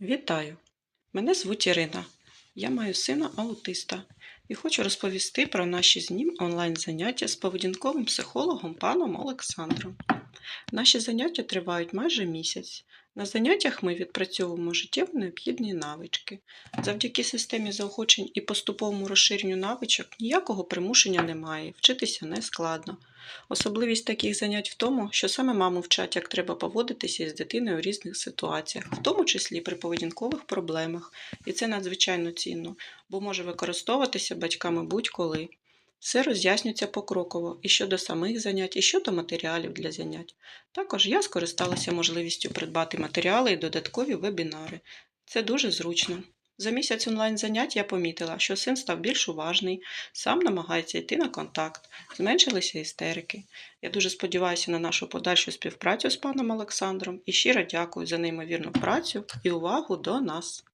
Вітаю! Мене звуть Ірина. Я маю сина аутиста і хочу розповісти про наші з ним онлайн-заняття з поведінковим психологом паном Олександром. Наші заняття тривають майже місяць. На заняттях ми відпрацьовуємо життєво необхідні навички. Завдяки системі заохочень і поступовому розширенню навичок ніякого примушення немає, вчитися не складно. Особливість таких занять в тому, що саме маму вчать, як треба поводитися із дитиною у різних ситуаціях, в тому числі при поведінкових проблемах. І це надзвичайно цінно, бо може використовуватися батьками будь-коли. Все роз'яснюється покроково і щодо самих занять, і щодо матеріалів для занять. Також я скористалася можливістю придбати матеріали і додаткові вебінари. Це дуже зручно. За місяць онлайн-занять я помітила, що син став більш уважний, сам намагається йти на контакт, зменшилися істерики. Я дуже сподіваюся на нашу подальшу співпрацю з паном Олександром і щиро дякую за неймовірну працю і увагу до нас.